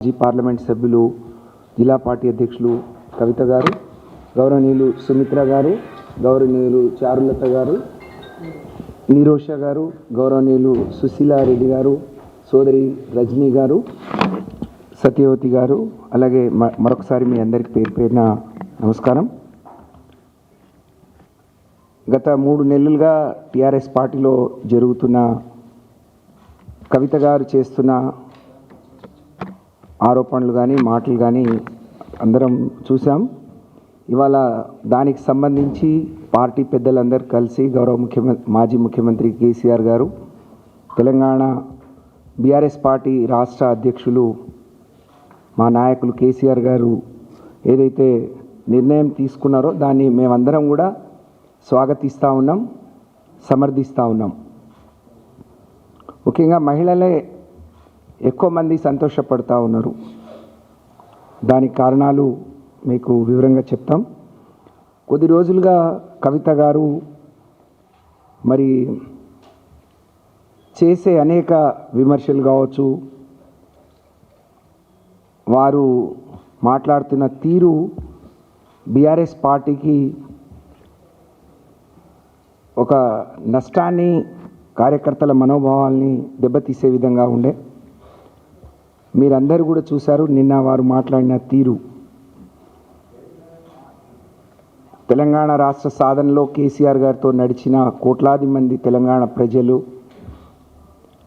మాజీ పార్లమెంట్ సభ్యులు జిల్లా పార్టీ అధ్యక్షులు కవిత గారు గౌరవనీయులు సుమిత్ర గారు గౌరవనీయులు చారులత గారు నిరోష గారు గౌరవనీయులు సుశీలారెడ్డి గారు సోదరి రజనీ గారు సత్యవతి గారు అలాగే మ- మరొకసారి మీ అందరికి పేరు పేరున నమస్కారం. గత మూడు నెలలుగా టీఆర్ఎస్ పార్టీలో జరుగుతున్న కవిత గారు చేస్తున్న ఆరోపణలు కానీ మాటలు కానీ అందరం చూసాం ఇవాళ దానికి సంబంధించి పార్టీ పెద్దలందరూ కలిసి గౌరవ ముఖ్యమంత్రి మాజీ ముఖ్యమంత్రి కేసీఆర్ గారు తెలంగాణ బీఆర్ఎస్ పార్టీ రాష్ట్ర అధ్యక్షులు మా నాయకులు కేసీఆర్ గారు ఏదైతే నిర్ణయం తీసుకున్నారో దాన్ని మేమందరం కూడా స్వాగతిస్తూ ఉన్నాం సమర్థిస్తూ ఉన్నాం. ముఖ్యంగా మహిళలే ఎక్కువ మంది సంతోషపడుతూ ఉన్నారు. దానికి కారణాలు మీకు వివరంగా చెప్తాం. కొద్ది రోజులుగా కవిత గారు మరి చేసే అనేక విమర్శలు కావచ్చు వారు మాట్లాడుతున్న తీరు బీఆర్ఎస్ పార్టీకి ఒక నష్టాన్ని కార్యకర్తల మనోభావాల్ని దెబ్బతీసే విధంగా ఉండే. మీరందరూ కూడా చూశారు నిన్న వారు మాట్లాడిన తీరు. తెలంగాణ రాష్ట్ర సాధనలో కేసీఆర్ గారితో నడిచిన కోట్లాది మంది తెలంగాణ ప్రజలు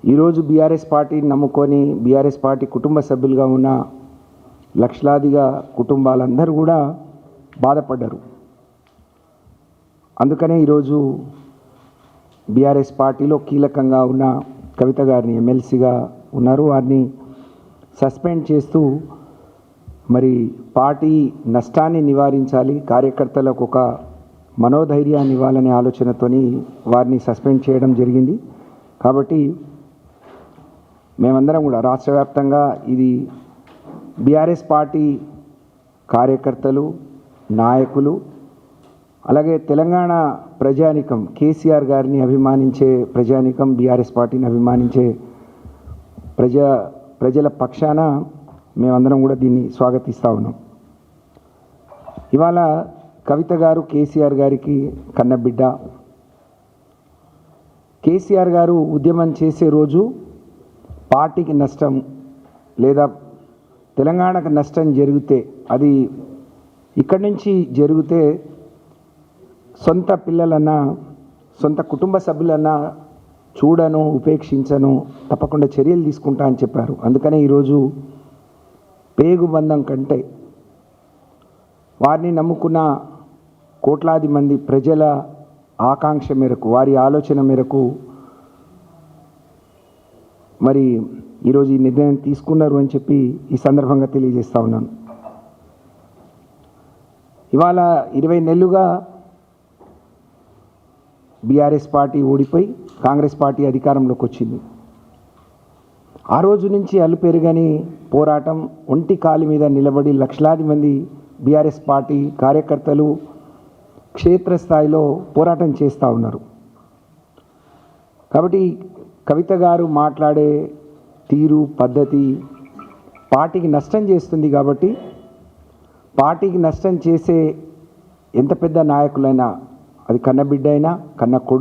ఈరోజు బీఆర్ఎస్ పార్టీని నమ్ముకొని బీఆర్ఎస్ పార్టీ కుటుంబ సభ్యులుగా ఉన్న లక్షలాదిగా కుటుంబాలందరూ కూడా బాధపడ్డారు. అందుకనే ఈరోజు బీఆర్ఎస్ పార్టీలో కీలకంగా ఉన్న కవిత గారిని ఎమ్మెల్సీగా ఉన్నారు. వారిని సస్పెండ్ చేస్తూ మరి పార్టీ నష్టాన్ని నివారించాలి కార్యకర్తలకు ఒక మనోధైర్యాన్ని ఇవ్వాలనే ఆలోచనతోని వారిని సస్పెండ్ చేయడం జరిగింది. కాబట్టి మేమందరం కూడా రాష్ట్ర వ్యాప్తంగా ఇది బీఆర్ఎస్ పార్టీ కార్యకర్తలు నాయకులు అలాగే తెలంగాణ ప్రజానికం కేసీఆర్ గారిని అభిమానించే ప్రజానికం బీఆర్ఎస్ పార్టీని అభిమానించే ప్రజా ప్రజల పక్షాన మేమందరం కూడా దీన్ని స్వాగతిస్తూ ఉన్నాం. ఇవాళ కవిత గారు కేసీఆర్ గారికి కన్నబిడ్డ. కేసీఆర్ గారు ఉద్యమం చేసే రోజు పార్టీకి నష్టం లేదా తెలంగాణకు నష్టం జరిగితే అది ఇక్కడి నుంచి జరిగితే సొంత పిల్లలన్నా సొంత కుటుంబ సభ్యులన్నా చూడను ఉపేక్షించను తప్పకుండా చర్యలు తీసుకుంటా అని చెప్పారు. అందుకనే ఈరోజు పేగు బంధం కంటే వారిని నమ్ముకున్న కోట్లాది మంది ప్రజల ఆకాంక్ష మేరకు వారి ఆలోచన మేరకు మరి ఈరోజు ఈ నిర్ణయం తీసుకున్నారు అని చెప్పి ఈ సందర్భంగా తెలియజేస్తా ఉన్నాను. ఇవాళ ఇరవై నెలలుగా బీఆర్ఎస్ పార్టీ ఓడిపోయి కాంగ్రెస్ పార్టీ అధికారంలోకి వచ్చింది. ఆ రోజు నుంచి అలుపెరుగని పోరాటం ఒంటి కాలి మీద నిలబడి లక్షలాది మంది బీఆర్ఎస్ పార్టీ కార్యకర్తలు క్షేత్రస్థాయిలో పోరాటం చేస్తూ ఉన్నారు. కాబట్టి కవిత గారు మాట్లాడే తీరు పద్ధతి పార్టీకి నష్టం చేస్తుంది కాబట్టి పార్టీకి నష్టం చేసే ఎంత పెద్ద నాయకులైనా అది కన్న బిడ్డ అయినా కన్న కొడుకు